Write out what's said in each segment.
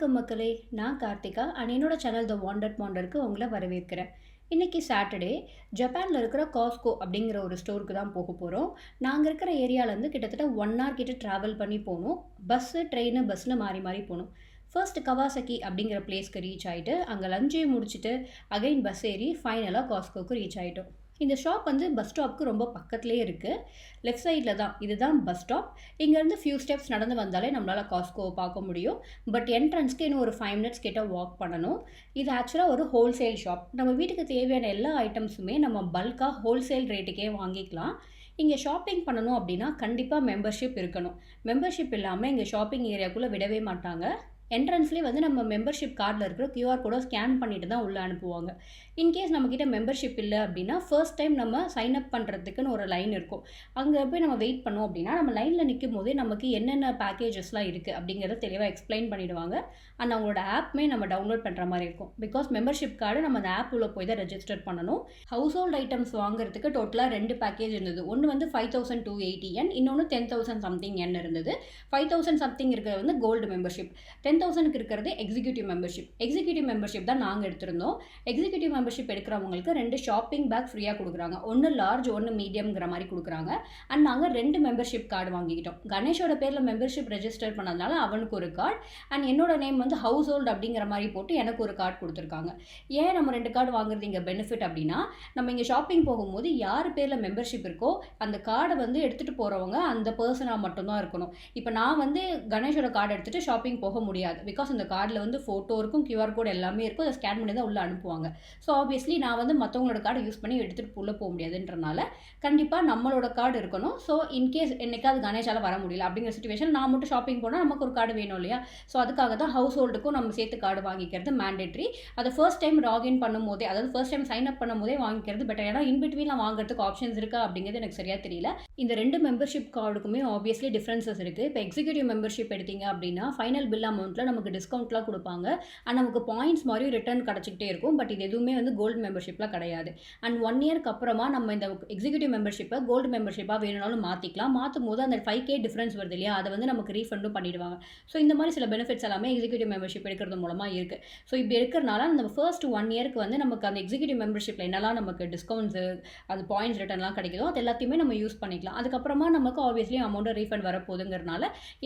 வணக்கம் மக்களே. நான் கார்த்திகா. அண்ட் என்னோட சேனல் த வாண்டட் மாண்டருக்கு உங்களை வரவேற்கிறேன். இன்றைக்கி சாட்டர்டே ஜப்பானில் இருக்கிற காஸ்கோ அப்படிங்கிற ஒரு ஸ்டோருக்கு தான் போக போகிறோம் நாங்கள் இருக்கிற ஏரியாவிலேருந்து கிட்டத்தட்ட ஒன் ஹவர் கிட்ட ட்ராவல் பண்ணி போகணும். பஸ்ஸு ட்ரெயின் பஸ்ஸில் மாறி மாறி போகணும். ஃபர்ஸ்ட் கவாசக்கி அப்படிங்கிற பிளேஸ்க்கு ரீச் ஆகிட்டு அங்கே லஞ்சையும் முடிச்சுட்டு அகைன் பஸ் ஏறி ஃபைனலாக காஸ்கோக்கு ரீச் ஆகிட்டோம் இந்த ஷாப் வந்து பஸ் ஸ்டாப்க்கு ரொம்ப பக்கத்துலேயே இருக்குது லெஃப்ட் சைடில் தான் இதுதான் பஸ் ஸ்டாப். இங்கேருந்து ஃபியூ ஸ்டெப்ஸ் நடந்து வந்தாலே நம்மளால் காஸ்கோவை பார்க்க முடியும். பட் என்ட்ரன்ஸ்க்கு இன்னும் ஒரு ஃபைவ் மினிட்ஸ் கிட்ட வாக் பண்ணணும். இது ஆக்சுவலாக ஒரு ஹோல்சேல் ஷாப் நம்ம வீட்டுக்கு தேவையான எல்லா ஐட்டம்ஸுமே நம்ம பல்காக ஹோல்சேல் ரேட்டுக்கே வாங்கிக்கலாம். இங்கே ஷாப்பிங் பண்ணணும் அப்படின்னா கண்டிப்பாக மெம்பர்ஷிப் இருக்கணும். மெம்பர்ஷிப் இல்லாமல் இங்கே ஷாப்பிங் ஏரியாக்குள்ளே விடவே மாட்டாங்க. என்ட்ரன்ஸ்லேயே வந்து நம்ம மெம்பர்ஷிப் கார்டில் இருக்கிற கியூஆர் கோடை ஸ்கேன் பண்ணிட்டு தான் உள்ளே அனுப்புவாங்க. இன்கேஸ் நம்மக்கிட்ட மெம்பர்ஷிப் இல்லை அப்படின்னா ஃபர்ஸ்ட் டைம் நம்ம சைன் அப் பண்ணுறதுக்குன்னு ஒரு லைன் இருக்கும். அங்கே போய் நம்ம வெயிட் பண்ணோம் அப்படின்னா நம்ம லைனில் நிற்கும் போதே நமக்கு என்னென்ன பேக்கேஜஸ்லாம் இருக்குது அப்படிங்கிறத தெளிவாக எக்ஸ்பிளைன் பண்ணிடுவாங்க. அண்ட் அவங்களோட ஆப்மே நம்ம டவுன்லோட் பண்ணுற மாதிரி இருக்கும். பிகாஸ் மெம்பர்ஷிப் கார்டு நம்ம அந்த ஆப் உள்ள போய் தான் ரெஜிஸ்டர் பண்ணணும். ஹவுஸ் ஹோல்ட் ஐட்டம்ஸ் வாங்குறதுக்கு டோட்டலாக ரெண்டு பேக்கேஜ் இருந்தது. ஒன்று வந்து ஃபைவ் தௌசண்ட் டூ எயிட்டி என் இன்னொன்று டென் தௌசண்ட் சம்திங் என் இருந்தது. ஃபைவ் தௌசண்ட் சம்திங் இருக்கிறது வந்து கோல்டு மெம்பர்ஷிப் டென் தௌசண்ட்க்கு இருக்கிறது எக்ஸிக்யூட்டிவ் மெம்பர்ஷிப் எக்ஸிக்யூட்டிவ் மெம்பர்ஷிப் தான் நாங்கள் எடுத்திருந்தோம். எக்ஸிக்யூட்டிவ் மெம்பர்ஷிப் எடுக்கிறவங்களுக்கு ரெண்டு ஷாப்பிங் பேக் ஃப்ரீயாக கொடுக்குறாங்க. ஒன்று லார்ஜ் ஒன்று மீடியம்ங்கிற மாதிரி கொடுக்குறாங்க. அண்ட் நாங்கள் ரெண்டு மெம்பர்ஷிப் கார்டு வாங்கிக்கிட்டோம். கணேஷோட பேரில் மெம்பர்ஷிப் ரெஜிஸ்டர் பண்ணதுனால அவனுக்கு ஒரு கார்டு அண்ட் என்னோட நேம் வந்து ஹவுஸ் ஹோல்டு அப்படிங்கிற மாதிரி போட்டு எனக்கு ஒரு கார்டு கொடுத்துருக்காங்க. ஏன் நம்ம ரெண்டு கார்டு வாங்குறது இங்கே பெனிஃபிட் அப்படின்னா நம்ம இங்கே ஷாப்பிங் போகும்போது யார் பேரில் மெம்பர்ஷிப் இருக்கோ அந்த கார்டை வந்து எடுத்துகிட்டு போகிறவங்க அந்த பர்சனாக மட்டும்தான் இருக்கணும். இப்போ நான் வந்து கணேஷோட கார்டு எடுத்துகிட்டு ஷாப்பிங் போக முடியாது. பிகாஸ் அந்த கார்டில் வந்து ஃபோட்டோ இருக்கும் கியூஆர் கோட் எல்லாமே இருக்கும். அதை ஸ்கேன் பண்ணி தான் உள்ளே அனுப்புவாங்க. ஸோ ஆப்வியஸ்லி நான் வந்து மற்றவங்களோட கார்டை யூஸ் பண்ணி எடுத்துகிட்டு உள்ளே போக முடியாதுன்றனால கண்டிப்பாக நம்மளோட கார்டு இருக்கணும். ஸோ இன்கேஸ் என்னைக்காவது கணேஷால் வர முடியல அப்படிங்கிற சுச்சுவேஷன் நான் மட்டும் ஷாப்பிங் போனால் நமக்கு ஒரு கார்டு வேணும் இல்லையா? ஸோ அதுக்காக தான் ஹவுஸ் ஹோல்டுக்கும் நம்ம சேர்த்து கார்டு வாங்கிக்கிறது மேண்டேட்ரி அதை ஃபர்ஸ்ட் டைம் லாகின் பண்ணும் போதே அதாவது ஃபர்ஸ்ட் டைம் சைன் அப் பண்ணும் போதே வாங்கிக்கிறது பெட்டர் ஏன்னா இன்பிட்வீனில் வாங்குறதுக்கு ஆப்ஷன்ஸ் இருக்கா அப்படிங்கிறது எனக்கு சரியாக தெரியல. இந்த ரெண்டு மெம்பர்ஷிப் கார்டுக்குமே ஆப்வியஸ்லி டிஃப்ரென்சஸ் இருக்குது இப்போ எக்ஸிக்யூட்டிவ் மெம்பர்ஷிப் எடுத்தீங்க அப்படின்னா ஃபைனல் பில் அமௌண்ட்டில் நமக்கு டிஸ்கவுண்ட்லாம் கொடுப்பாங்க. அண்ட் நமக்கு பாயிண்ட்ஸ் மாதிரி ரிட்டர்ன் கிடச்சிக்கிட்டே இருக்கும். பட் இது எதுவுமே வந்து கோல்டு மெம்பர்ஷிப்பில் கிடையாது. அண்ட் ஒன் இயர்க்கு அப்புறமா நம்ம இந்த எக்ஸிக்யூட்டிவ் மெம்பர்ஷிப்பை கோல்டு மெம்பர்ஷிப்பாக வேணும்னாலும் மாற்றிக்கலாம் மாற்றும் போது அந்த ஃபைவ் கே டிஃப்ரென்ஸ் வருது இல்லையா? அதை வந்து நமக்கு ரீஃபண்டும் பண்ணிடுவாங்க. ஸோ இந்த மாதிரி சில பெனிஃபிட்ஸ் எல்லாமே எக்ஸிக்யூட்டிவ் மெம்பர்ஷிப் எடுக்கிறது மூலமாக இருக்குது ஸோ இப்படி இருக்கிறனால நம்ம ஃபர்ஸ்ட் ஒன் இயருக்கு வந்து நமக்கு அந்த எக்ஸிக்யூட்டிவ் மெம்பர்ஷிப்பில் என்னெல்லாம் நமக்கு டிஸ்கவுண்ட்ஸு அது பாயிண்ட்ஸ் ரிட்டர்ன்லாம் கிடைக்குதோ அது எல்லாத்தையுமே நம்ம யூஸ் பண்ணிக்கலாம். அதுக்கப்புறமா நமக்கு ஆப்வியஸ்லி அமௌண்ட்டு ரீஃபண்ட் வரப்போகுதுங்கிறனால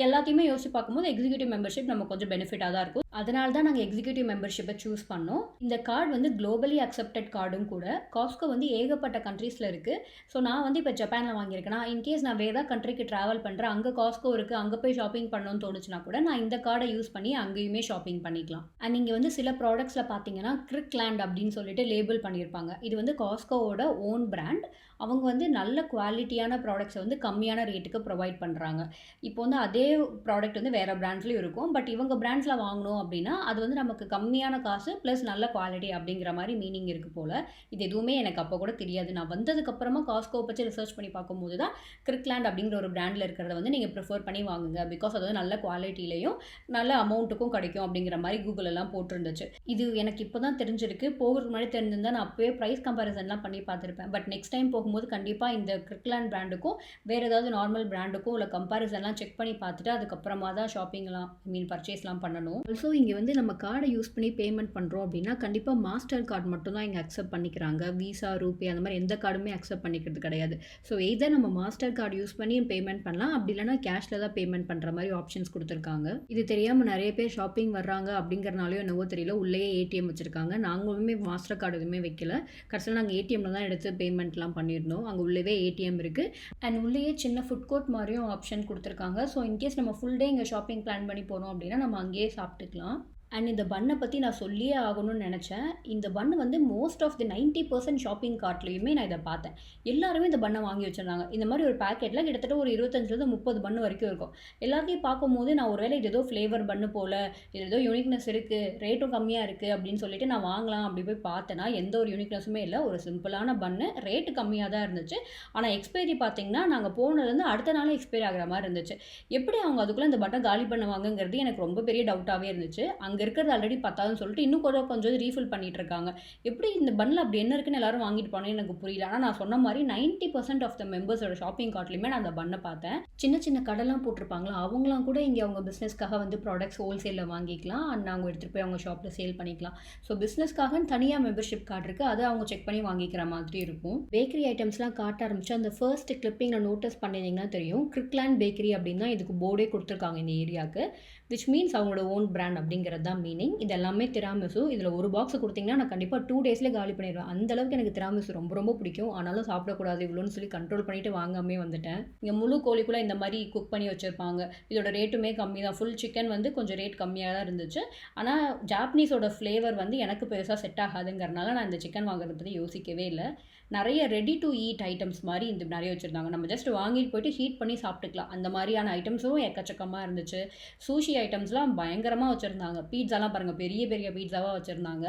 எல்லாத்தையுமே யோசிச்சு பார்க்கும்போது எக்ஸிக்யூட்டிவ் மெம்பர்ஷிப் நம்ம கொஞ்சம் பெனிஃபிட்டாக தான் இருக்கும் அதனால தான் நாங்கள் எக்ஸிக்யூட்டிவ் மெம்பர்ஷிப்பை சூஸ் பண்ணோம். இந்த கார்டு வந்து குளோபலி அக்செப்டட் கார்டும் கூட காஸ்கோ வந்து ஏகப்பட்ட கண்ட்ரீஸில் இருக்குது ஸோ நான் வந்து இப்போ ஜப்பானில் வாங்கியிருக்கேன் நான் இன்கேஸ் நான் வேறு கண்ட்ரிக்கு ட்ராவல் பண்ணுறேன் அங்கே காஸ்கோ இருக்குது அங்கே போய் ஷாப்பிங் பண்ணணும்னு தோணுச்சுன்னா கூட நான் இந்த கார்டை யூஸ் பண்ணி அங்கேயுமே ஷாப்பிங் பண்ணிக்கலாம். அண்ட் இங்கே வந்து சில ப்ராடக்ட்ஸில் பார்த்தீங்கன்னா கிரிக் லேண்ட் அப்படின்னு சொல்லிட்டு லேபிள் பண்ணியிருப்பாங்க. இது வந்து காஸ்கோவோட ஓன் பிராண்ட் அவங்க வந்து நல்ல குவாலிட்டியான ப்ராடக்ட்ஸை வந்து கம்மியான ரேட்டுக்கு ப்ரொவைட் பண்ணுறாங்க இப்போ வந்து அதே ப்ராடக்ட் வந்து வேறு பிராண்ட்ஸ்லையும் இருக்கும். பட் இவங்க பிராண்ட்ஸில் வாங்கணும் அப்படின்னா அது வந்து நமக்கு கம்மியான காசு ப்ளஸ் நல்ல குவாலிட்டி அப்படிங்கிற மாதிரி மீனிங் இருக்குது போல். இது எதுவுமே எனக்கு அப்போ கூட தெரியாது. நான் வந்ததுக்கப்புறமா காஸ்கோ பற்றி ரிசர்ச் பண்ணி பார்க்கும்போது தான் கிரிக்லாண்ட் அப்படிங்கிற ஒரு பிராண்டில் இருக்கிறத வந்து நீங்கள் ப்ரிஃபர் பண்ணி வாங்குங்க. பிகாஸ் அது வந்து நல்ல குவாலிட்டிலையும் நல்ல அமௌண்ட்டுக்கும் கிடைக்கும் அப்படிங்கிற மாதிரி கூகுள் எல்லாம் போட்டிருந்துச்சு. இது எனக்கு இப்போ தான் தெரிஞ்சிருக்கு. போகிறதுக்கு முன்னாடி தெரிஞ்சிருந்தால் நான் அப்போயே ப்ரைஸ் கம்பேரிசன்லாம் பண்ணி பார்த்துருப்பேன். பட் நெக்ஸ்ட் டைம் போகும்போது கண்டிப்பாக இந்த கிரிக்லாண்ட் பிராண்டுக்கும் வேறு ஏதாவது நார்மல் பிராண்டுக்கும் உள்ள கம்பேரிசன்லாம் செக் பண்ணி பார்த்துட்டு அதுக்கப்புறமா தான் ஷாப்பிங்லாம் ஐ மீன் பர்ச்சேஸ்லாம் பண்ணணும். ஆல்சோ இங்கே வந்து நம்ம கார்டை யூஸ் பண்ணி பேமெண்ட் பண்ணுறோம் அப்படின்னா கண்டிப்பாக மாஸ்டர் கார்டு மட்டும்தான் இங்கே அக்செப்ட் பண்ணிக்கிறாங்க. விசா ரூபே அந்த மாதிரி எந்த கார்டுமே அக்செப்ட் பண்ணிக்கிறது கிடையாது. ஸோ இதை நம்ம மாஸ்டர் கார்டு யூஸ் பண்ணி பேமெண்ட் பண்ணலாம். அப்படி இல்லைனா கேஷில் தான் பேமெண்ட் பண்ணுற மாதிரி ஆப்ஷன்ஸ் கொடுத்துருக்காங்க. இது தெரியாமல் நிறைய பேர் ஷாப்பிங் வர்றாங்க அப்படிங்கிறனாலையோ என்னவோ தெரியல. உள்ளேயே ஏடிஎம் வச்சுருக்காங்க. நாங்களுமே மாஸ்டர் கார்டு எதுவுமே வைக்கல. கடைசியில் நாங்கள் ஏடிஎம்மில் தான் எடுத்து பேமெண்ட்லாம் பண்ணியிருந்தோம். அங்கே உள்ளவே ஏடிஎம் இருக்குது அண்ட் உள்ளேயே சின்ன ஃபுட் கோர்ட் மாதிரியும் ஆப்ஷன் கொடுத்துருக்காங்க. ஸோ இன்கேஸ் நம்ம ஃபுல் டே இங்கே ஷாப்பிங் பிளான் பண்ணி போகிறோம் அப்படின்னா நம்ம அங்கேயே சாப்பிட்டுக்கலாம். yapılıyor. அண்ட் இந்த பண்ணை பற்றி நான் சொல்லியே ஆகணும்னு நினச்சேன். இந்த பண்ணு வந்து most of the ninety percent shopping கார்ட்லேயுமே நான் இதை பார்த்தேன். எல்லாருமே இந்த பண்ணை வாங்கி வச்சுருந்தாங்க. இந்த மாதிரி ஒரு பேக்கெட்டில் கிட்டத்தட்ட ஒரு இருபத்தஞ்சிலேருந்து முப்பது பண்ணு வரைக்கும் இருக்கும். எல்லாத்தையும் பார்க்கும்போது நான் ஒருவேளை இது ஏதோ ஃப்ளேவர் பண்ணு போல் இது ஏதோ யூனிக்னஸ் இருக்குது ரேட்டும் கம்மியாக இருக்குது அப்படின்னு சொல்லிட்டு நான் வாங்கலாம் அப்படி போய் பார்த்தேன்னா எந்த ஒரு யூனிக்னஸுமே இல்லை. ஒரு சிம்பிளான பண்ணு ரேட்டு கம்மியாக தான் இருந்துச்சு. ஆனால் எக்ஸ்பைரி பார்த்தீங்கன்னா நாங்கள் போனதுலேருந்து அடுத்த நாளே எக்ஸ்பைரி ஆகிற மாதிரி இருந்துச்சு. எப்படி அவங்க அதுக்குள்ளே இந்த பட்டை காலி பண்ணுவாங்கங்கிறது எனக்கு ரொம்ப பெரிய டவுட்டாகவே இருந்துச்சு. அங்கே இருக்கிறது ஆல்ரெடி பத்தாதுன்னு சொல்லிட்டு இன்னும் கொஞ்சம் கொஞ்சம் ரீஃபில் பண்ணிட்டு இருக்காங்க எப்படி இந்த பன்னில் அப்படி என்ன இருக்குன்னு எல்லாரும் வாங்கிட்டு போனேன்னு எனக்கு புரியல. ஆனால் நான் சொன்ன மாதிரி நைன்ட்டி பர்சன்ட் ஆஃப் த மெம்பர்ஸோட ஷாப்பிங் கார்ட்லையுமே நான் அந்த பண்ணை பார்த்தேன். சின்ன சின்ன கடைலாம் போட்டிருப்பாங்களா? அவங்களாம் கூட இங்கே அவங்க பிஸ்னஸ்க்காக வந்து ப்ராடக்ட்ஸ் ஹோல்சேலில் வாங்கிக்கலாம். அண்ட் அவங்க எடுத்துகிட்டு போய் அவங்க ஷாப்பில் சேல் பண்ணிக்கலாம். ஸோ பிஸ்னஸ்க்காக தனியாக மெம்பர்ஷிப் கார்டு இருக்குது அதை அவங்க செக் பண்ணி வாங்கிக்கிற மாதிரி இருக்கும். பேக்கரி ஐட்டம்ஸ்லாம் காட்ட ஆரம்பிச்சு அந்த ஃபர்ஸ்ட் கிளிப்பிங்கில் நோட்டீஸ் பண்ணியிருந்தீங்கன்னா தெரியும். கிரிக்லேண்ட் பேக்கரி அப்படின்னு தான் இதுக்கு போர்டே கொடுத்துருக்காங்க இந்த ஏரியாவுக்கு விச் மீன்ஸ் அவங்களோட ஓன் பிராண்ட் அப்படிங்கிறது தான் மீனிங் இது எல்லாமே திராமிசு இதில் ஒரு பாக்ஸ் கொடுத்தீங்கன்னா நான் கண்டிப்பாக டூ டேஸ்லேயே காலி பண்ணிடுவேன். அந்த அளவுக்கு எனக்கு திராமிசு ரொம்ப ரொம்ப பிடிக்கும். ஆனாலும் சாப்பிடக்கூடாது இவ்வளோன்னு சொல்லி கண்ட்ரோல் பண்ணிட்டு வாங்காமே வந்துட்டேன். இங்கே முழு கோழிக்குள்ளே இந்த மாதிரி குக் பண்ணி வச்சுருப்பாங்க. இதோட ரேட்டுமே கம்மி தான். ஃபுல் சிக்கன் வந்து கொஞ்சம் ரேட் கம்மியாக தான் இருந்துச்சு. ஆனால் ஜாப்பனீஸோட ஃப்ளேவர் வந்து எனக்கு பெருசாக செட் ஆகாதுங்கிறனால நான் இந்த சிக்கன் வாங்குறத பற்றி யோசிக்கவே இல்லை. நிறைய ரெடி டு ஈட் ஐட்டம்ஸ் மாதிரி இந்த நிறைய வச்சுருந்தாங்க. நம்ம ஜஸ்ட் வாங்கிட்டு போயிட்டு ஹீட் பண்ணி சாப்பிட்டுக்கலாம். அந்த மாதிரியான ஐட்டம்ஸும் எக்கச்சக்கமாக இருந்துச்சு. சூஷி ஐட்டம்ஸ்லாம் பயங்கரமாக வச்சுருந்தாங்க. பீட்சாலாம் பாருங்கள் பெரிய பெரிய பீட்சாவாக வச்சுருந்தாங்க.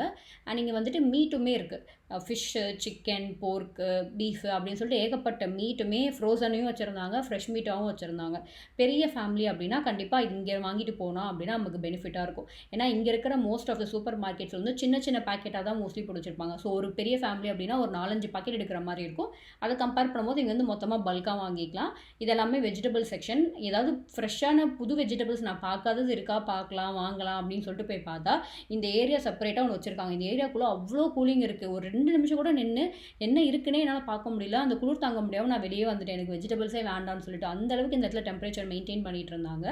அண்ட் இங்கே வந்துட்டு மீட்டுமே இருக்குது ஃபிஷ்ஷு சிக்கன் போர்க்கு பீஃபு அப்படின்னு சொல்லிட்டு ஏகப்பட்ட மீட்டுமே ஃப்ரோசனையும் வச்சுருந்தாங்க ஃப்ரெஷ் மீட்டாகவும் வச்சுருந்தாங்க. பெரிய ஃபேமிலி அப்படின்னா கண்டிப்பாக இங்கே வாங்கிட்டு போனோம் அப்படின்னா நமக்கு பெனிஃபிட்டாக இருக்கும். ஏன்னா இங்கே இருக்கிற most of the supermarkets வந்து சின்ன சின்ன பேக்கெட்டாக தான் மோஸ்ட்லி பிடிச்சிருப்பாங்க. ஸோ ஒரு பெரிய ஃபேமிலி அப்படின்னா ஒரு நாலஞ்சு பாக்கெட் எடுக்கிற மாதிரி இருக்கும். அதை கம்பேர் பண்ணும்போது இங்கே வந்து மொத்தமாக பல்காக வாங்கிக்கலாம். இதெல்லாமே வெஜிடபிள் செக்ஷன் ஏதாவது ஃப்ரெஷ்ஷான புது வெஜிடபிள்ஸ் நான் ஏதாவது இருக்கா? பார்க்கலாம் வாங்கலாம் அப்படின்னு சொல்லிட்டு போய் பார்த்தா இந்த ஏரியா செப்பரேட்டாக ஒன்று வச்சுருக்காங்க. இந்த ஏரியாக்குள்ளே அவ்வளோ கூலிங் இருக்குது ஒரு ரெண்டு நிமிஷம் கூட நின்று என்ன இருக்குன்னே என்னால் பார்க்க முடியல. அந்த குளிர் தாங்க முடியாமல் நான் வெளியே வந்துட்டேன். எனக்கு வெஜிடபிள்ஸே வேண்டாம்னு சொல்லிட்டு அந்த அளவுக்கு இந்த இடத்துல டெம்பரேச்சர் மெயின்டைன் பண்ணிட்டு இருந்தாங்க.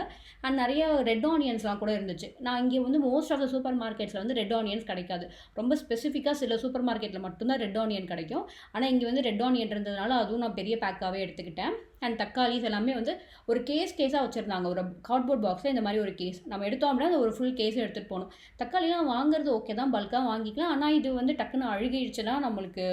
அண்ட் நிறைய ரெட் ஆனியன்ஸ்லாம் கூட இருந்துச்சு. நான் இங்கே வந்து மோஸ்ட் ஆஃப் த சூப்பர் மார்க்கெட்ஸில் வந்து ரெட் ஆனியன்ஸ் கிடைக்காது. ரொம்ப ஸ்பெசிஃபிக்காக சில சூப்பர் மார்க்கெட்டில் மட்டும்தான் ரெட் ஆனியன் கிடைக்கும். ஆனால் இங்கே வந்து ரெட் ஆனியன் இருந்ததுனால அதுவும் நான் பெரிய பேக்காகவே எடுத்துக்கிட்டேன். அண்ட் தக்காளி எல்லாமே வந்து ஒரு கேஸ் கேஸாக வச்சுருந்தாங்க. ஒரு கார்ட்போர்ட் பாக்ஸில் இந்த மாதிரி ஒரு கேஸ் நம்ம எடுத்தோம் அப்படின்னா அது ஒரு ஃபுல் கேஸ் எடுத்துகிட்டு போகணும். தக்காளிலாம் வாங்குறது ஓகே தான் பல்காக வாங்கிக்கலாம். ஆனால் இது வந்து டக்குன்னு அழுகிடுச்சுன்னா நம்மளுக்கு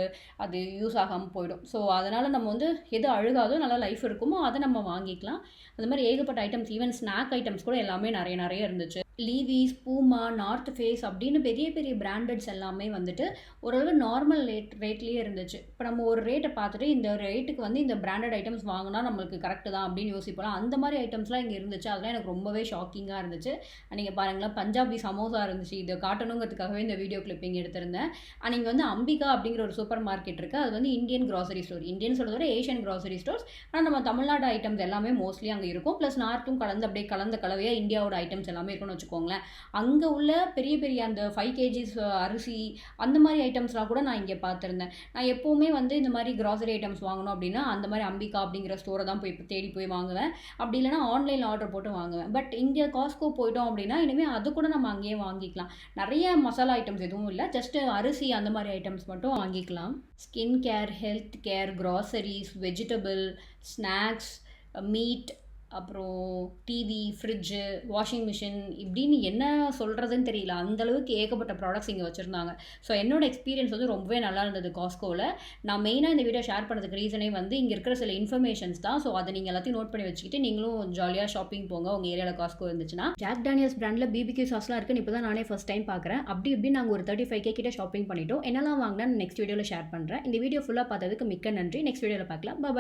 அது யூஸ் ஆகாமல் போயிடும். ஸோ அதனால் நம்ம வந்து எது அழுகாதோ நல்லா லைஃப் இருக்குமோ அதை நம்ம வாங்கிக்கலாம். அந்த மாதிரி ஏகப்பட்ட ஐட்டம்ஸ் ஈவன் ஸ்நாக் ஐட்டம்ஸ் கூட எல்லாமே நிறைய நிறைய இருந்துச்சு. லீவிஸ் பூமா நார்த் ஃபேஸ் அப்படின்னு பெரிய பெரிய பிராண்டட்ஸ் எல்லாமே வந்துட்டு ஓரளவு நார்மல் ரேட் ரேட்லேயே இருந்துச்சு. இப்போ நம்ம ஒரு ரேட்டை பார்த்துட்டு இந்த ரேட்டுக்கு வந்து இந்த பிராண்டட் ஐட்டம்ஸ் வாங்கினா நம்மளுக்கு கரெக்டு தான் அப்படின்னு யோசிப்போம் அந்த மாதிரி ஐட்டம்ஸ்லாம் இங்கே இருந்துச்சு. அதெல்லாம் எனக்கு ரொம்பவே ஷாக்கிங்காக இருந்துச்சு. நீங்கள் பாருங்களேன் பஞ்சாபி சமோசா இருந்துச்சு. இதை காட்டணுங்கிறதுக்காகவே இந்த வீடியோ கிளிப்பிங் எடுத்திருந்தேன். அண்ட் இங்கே வந்து அம்பிகா அப்படிங்கிற ஒரு சூப்பர் மார்க்கெட் இருக்குது அது வந்து இந்தியன் கிராசரி ஸ்டோர் இந்தியன் சொல்கிறத விட ஏஷியன் கிராசரி ஸ்டோர்ஸ் ஆனால் நம்ம தமிழ்நாடு ஐட்டம்ஸ் எல்லாமே மோஸ்ட்லி அங்கே இருக்கும். ப்ளஸ் நார்த்தும் கலந்து அப்படியே கலந்த கலவையாக இந்தியாவோட ஐட்டம்ஸ் எல்லாமே இருக்கும்னு வச்சுக்கோங்களேன். அங்கே உள்ள பெரிய பெரிய அந்த ஃபைவ் கேஜிஸ் அரிசி அந்த மாதிரி ஐட்டம்ஸ்லாம் கூட நான் இங்கே பார்த்துருந்தேன். நான் எப்போவுமே வந்து இந்த மாதிரி கிராசரி ஐட்டம்ஸ் வாங்கணும் அப்படின்னா அந்த மாதிரி அம்பிகா அப்படிங்கிற ஸ்டோரை தான் போய் தேடி போய் வாங்குவேன். அப்படி இல்லைனா ஆன்லைனில் ஆர்டர் போட்டு வாங்குவேன். பட் இங்கே காஸ்கோ போயிட்டோம் அப்படின்னா இனிமேல் அது கூட நம்ம அங்கேயே வாங்கிக்கலாம். நிறைய மசாலா ஐட்டம்ஸ் எதுவும் இல்லை. ஜஸ்ட்டு அரிசி அந்த மாதிரி ஐட்டம்ஸ் மட்டும் வாங்கிக்கலாம். Skin care health care groceries vegetable snacks meat அப்புறம் டிவி ஃப்ரிட்ஜு வாஷிங் மிஷின் இப்படின்னு என்ன சொல்கிறதுன்னு தெரியல. அந்தளவுக்கு ஏகப்பட்ட ப்ராடக்ட்ஸ் இங்கே வச்சுருந்தாங்க. ஸோ என்னோட எக்ஸ்பீரியன்ஸ் வந்து ரொம்பவே நல்லா இருந்தது காஸ்கோவில் நான் மெயினாக இந்த வீடியோ ஷேர் பண்ணதுக்கு ரீசனே வந்து இங்கே இருக்கிற சில இன்ஃபர்மேஷன்ஸ் தான். ஸோ அதை நீங்கள் எல்லாத்தையும் நோட் பண்ணி வச்சுக்கிட்டு நீங்களும் ஜாலியாக ஷாப்பிங் போங்க. உங்கள் ஏரியாவில் காஸ்கோ இருந்துச்சுன்னா. ஜாக் டேனியல்ஸ் பிராண்டில் பிபிக்யூ சாஸ்லாம் இருக்குன்னு இப்போ தான் நானே ஃபஸ்ட் டைம் பார்க்குறேன். அப்படி இப்படி நாங்கள் ஒரு தேர்ட்டி ஃபைவ் கே கிட்ட ஷாப்பிங் பண்ணிட்டோம். என்னெல்லாம் வாங்கினா நெக்ஸ்ட் வீடியோவில் ஷேர் பண்ணுறேன் இந்த வீடியோ ஃபுல்லாக பார்த்ததுக்கு மிக்க நன்றி. நெக்ஸ்ட் வீடியோவில் பார்க்கலாம். பாய்